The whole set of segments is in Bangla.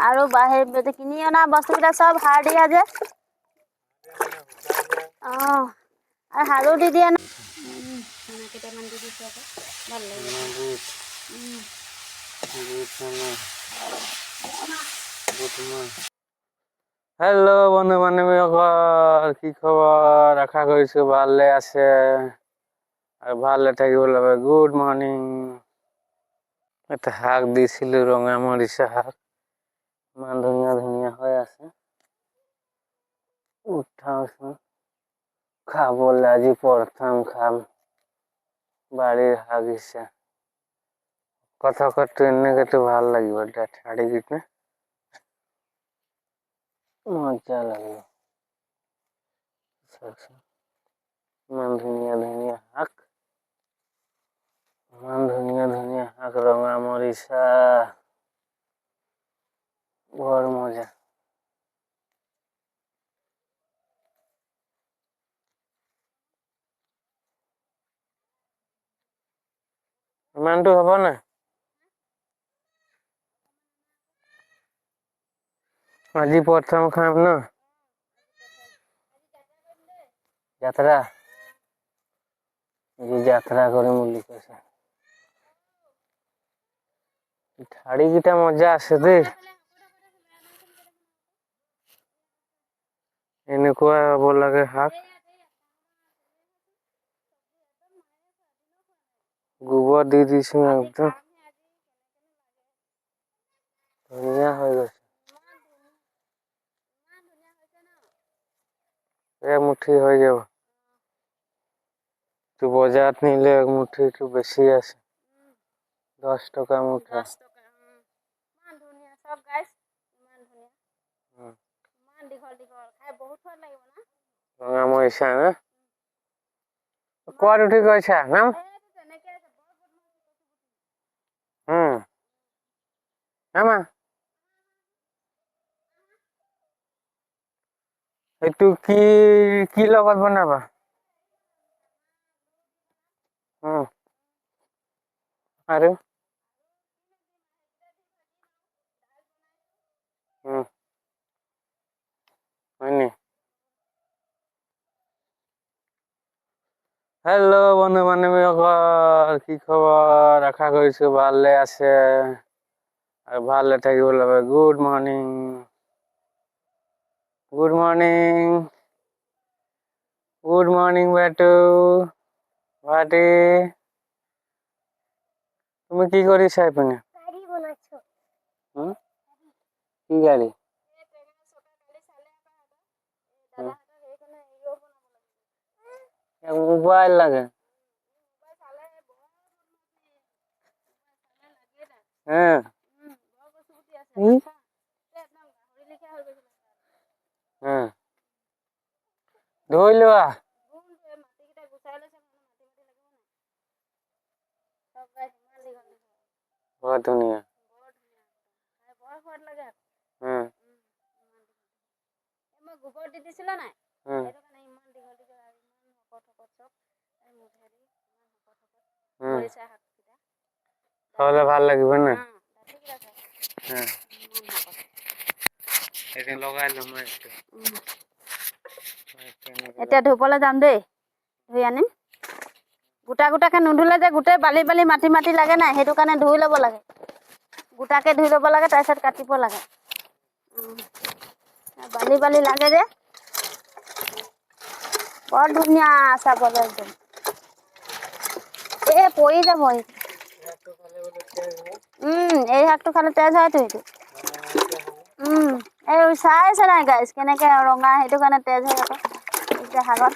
আৰু সেই কিনি অনা বস্তুকেইটা চব সাৰ দিয়া যে। অঁ আৰু সাৰো দি দিয়ে ন। হেল্ল' বন্ধু বান্ধৱীসকল, কি খবৰ? আশা কৰিছোঁ ভালে আছে। আৰু ভালে থাকিব লাগে। গুড মৰ্ণিং এটা শাক দিছিলোঁ ৰঙা মৰিচা শাক। ইমান ধুনীয়া ধুনীয়া হৈ আছে। উঠাওচোন। খাবলৈ আজি প্ৰথম খাম। বাড়িৰ হাগিছে কথা কথা এনেকেতো ভালো লাগিব ঠাৰি কিনে। মজা চাওকচোন ইমান ধুনীয়া ধুনীয়া শাক। ইমান ধুনীয়া ধুনীয়া শাক, ৰঙা মৰিচা। বৰ মজা। ইমানটো হ'ব না? আজি প্ৰথম খাম ন? যাত্ৰা আজি যাত্ৰা কৰিম বুলি কৈছে ঠাৰিকেইটা মজা আছে দেই এনেকুৱা হ'ব লাগে শাক। গোবৰ দি দিছো একদম। ধুনীয়া হৈ গৈছে। এমুঠি হৈ যাব। তো বজাৰত নিলে এক বেছি আছে। দহ টকা মুঠা দহ টকা উম। ইমান ধুনীয়া চব গাইছ ইমান ধুনীয়া উম। ইমান দীঘল বহুত না মৰিচা না এইটো কি কি লগত বনাবা? উম আৰু হয় নি হেল্ল' বন্ধু বান্ধৱীসকল কি খবৰ? আশা কৰিছো ভালে আছে। আৰু ভালে থাকিব লাগে। Good morning good morning good morning বেটু ভাইটি তুমি কি কৰিছা এইপিনে? কি গাড়ী? নাই চব গাইছ ইমান দীঘল দীঘল বৰ ধুনীয়া বৰ ধুনীয়া খাই বৰ সোৱাদ লাগে আকৌ হ্যাঁ উম, ইমান দীঘল এই মই গোবৰ দি দিছিলোঁ নাই হ্যাঁ শাককেইটা খাবলে ভালো লাগিব না? হ্যাঁ ইমান শকত এদিন লগাই লম মই এইটো উম। তেনেকে এতিয়া ধুবলৈ যাম দেই ধুই আনিম। গোটা গোটাকে নুধুলে যে গোটেই বালি বালি মাটি মাটি লাগে নাই সেইটো কাৰণে ধুই ল'ব লাগে। গোটাকে ধুই ল'ব লাগে তাৰপিছত কাটিব লাগে। বালি বালি লাগে যে। বৰ ধুনীয়া চাবলৈ একদম। এই পৰি যাব এই ইয়াতো খালে বোলে তেজ হয় উম এই শাকটো খালে তেজ হয়তো সেইটো। এই চাই আছে নাই গাইছ কেনেকে ৰঙা সেইটো কাৰণে তেজ হয় আকৌ। এতিয়া শাকত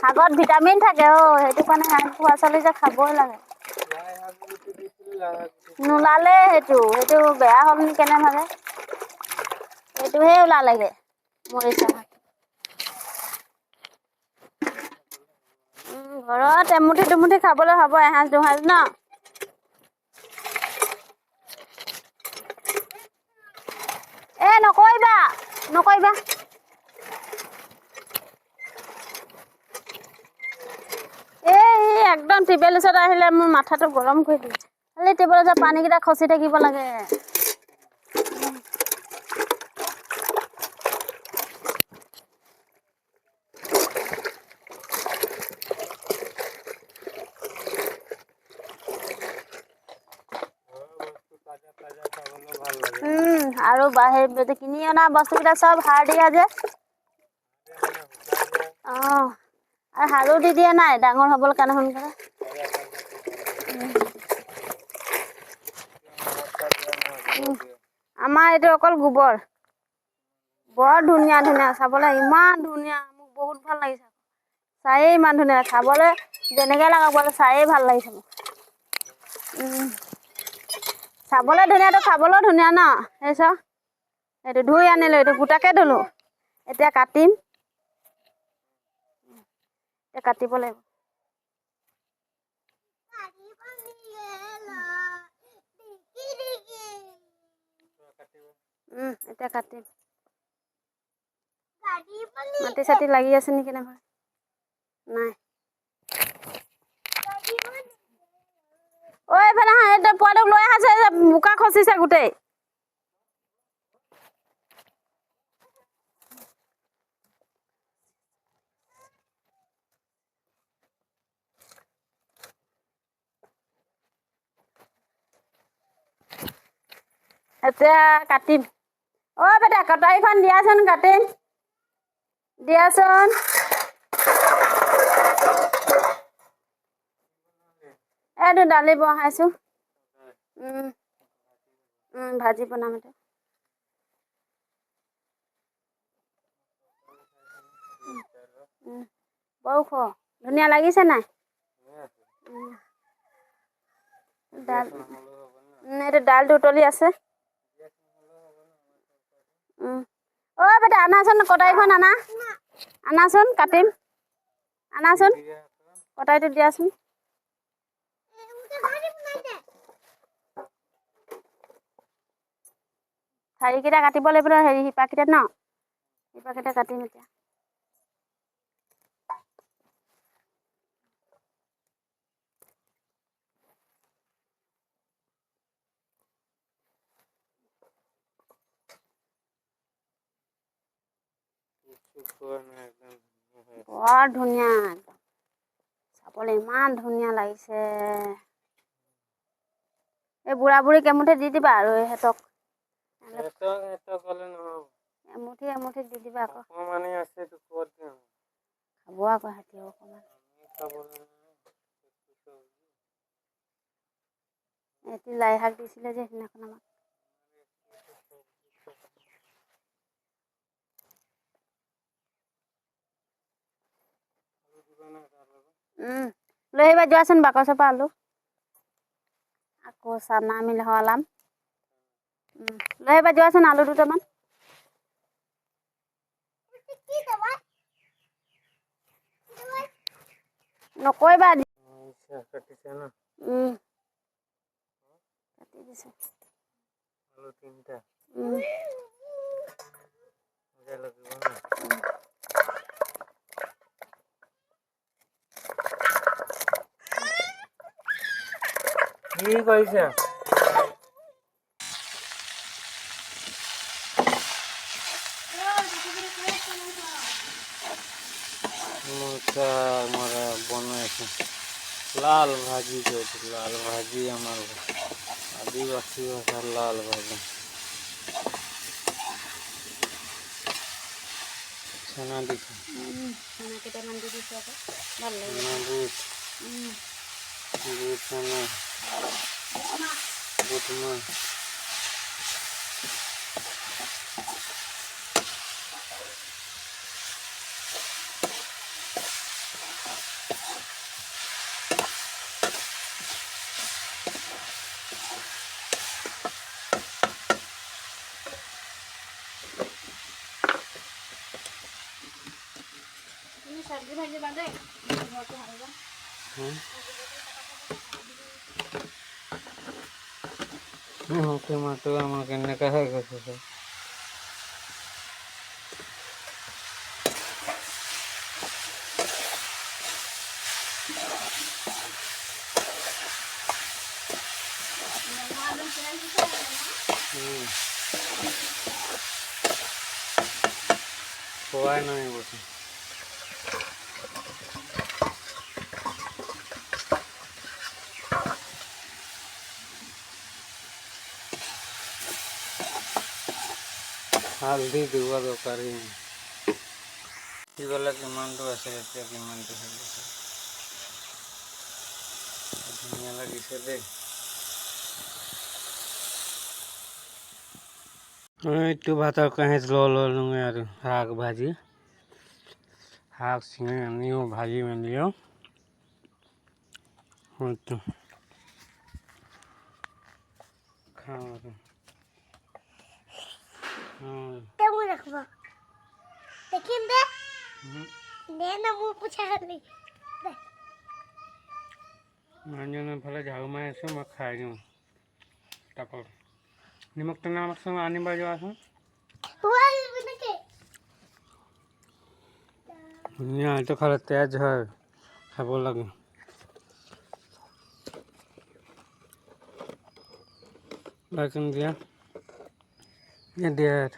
শাকত ভিটামিন থাকে অ সেইটো কাৰণে শাক খোৱা ছোৱালী যে খাবই লাগে। নোলালে সেইটো সেইটো বেয়া হ'ল নি কেনেবাকে এইটোহে ওলালেগে মৰিচা শাক ঘৰত এমুঠি দুমুঠি খাবলৈ হ'ব এসাঁজ দুসাঁজ ন? এ নকৰিবা নকৰিবা। এই একদম টিবেল ওচৰত আহিলে মোৰ মাথাটো গৰম কৰি দিয়ে খালি টিবেল ওচৰত পানীকেইটা খচি থাকিব লাগে। আৰু সেই কিনি অনা বস্তুকেইটা চব সাৰ দিয়া যে। অঁ আৰু সাৰো দি দিয়া নাই ডাঙৰ হ'বলৈ কাৰণে সোনকালে। আমাৰ এইটো অকল গোবৰ। বৰ ধুনীয়া ধুনীয়া চাবলৈ ইমান ধুনীয়া মোক বহুত ভাল লাগিছে। চায়েই ইমান ধুনীয়া খাবলৈ যেনেকৈ বোলে চায়েই ভাল লাগিছে মোক। চাবলৈ ধুনীয়াটো খাবলৈও ধুনীয়া ন? সেই চাওঁ এইটো ধুই আনিলোঁ এইটো গোটাকে ধুলোঁ। এতিয়া কাটিম। এতিয়া কাটিব লাগিব। এতিয়া কাটিম। মাটি চাটি লাগি আছে নেকি নহয়? নাই। ঐ এইফালে আহা এই পোৱাটোক লৈ আহাচোন এই যে বোকা খচিছে গোটেই এতিয়া কাটিম অ' বেটা কটাৰীখন দিয়াচোন কাটিম দিয়াচোন এইটো দালি বহাইছোঁ ভাজি বনাম উম, বৰ ওখ ধুনীয়া লাগিছে নাই। ডাল এইটো ডালটো উতলি আছে। অ' বেটা আনাচোন কটাৰীখন আনা। আনাচোন কাটিম। আনাচোন। কটাৰীটো দিয়াচোন। ঠাৰিকেইটা কাটিব লাগিব ন হেৰি শিপাকেইটা ন? শিপাকেইটা কাটিম এতিয়া। বৰ ধুনীয়া একদম। চাবলৈ ইমান ধুনীয়া লাগিছে। এই বুঢ়া বুঢ়ী কেমুঠি দি দিবা আৰু ইহঁতক। এমুঠি এমুঠি দি দিবা আকৌ। আছে তো ক'ত দিম? খাব আকৌ সিহঁতিও অকণমান এটি লাই শাক দিছিলে যে সেইদিনাখন আমাক। লৈ আহিবা যোৱাচোন বাকচৰ পৰা আলু। আকৌ চানা মিহলাম উম, লৈ আহিবা যোৱাচোন আলু দুটামান নকৰিবা কাটিছে ন উম, কাটি দিছোঁ আলু তিনটা উম, মজা লাগিব ন কি কৰিছা বনাইছে লাল ভাজি করেছে লাল ভাজি আমার আদিবাসী ভাষার লাল ভাজি। ছানা দিছে। উম, চানা কেইটামান দি দিছোঁ আকৌ ভালো লাগিব বুট বুট ছানা। বুট মা। তুমি চব্জি ভাজিবা দেই ঘৰটো হাৰিবা হুম ওকে মাতো আমাকে हल्दी दुआ दो करी ये वाला किमान तो ऐसे रहते हैं किमान तो ऐसे धनिया लगी से दे। हाँ, तो भात कहीं से लो लो लूँगा यार हाक भाजी। हाक सिंह नहीं भाजी में लियो तो। खाओ তেমন রাখবো দেখিন দে হুম। দে না মুখ পুছা হলি মানুহজনৰ ফালে ঝাৰু মাৰি আছোঁ মই খাই เนี่ยเดือด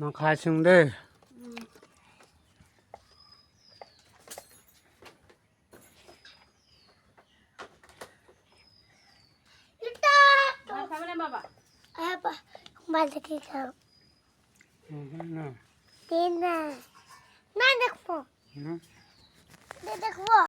มาคายชุงเด้อมาจากที่เขาอืมน่ะดีน่ะน่ารักฟง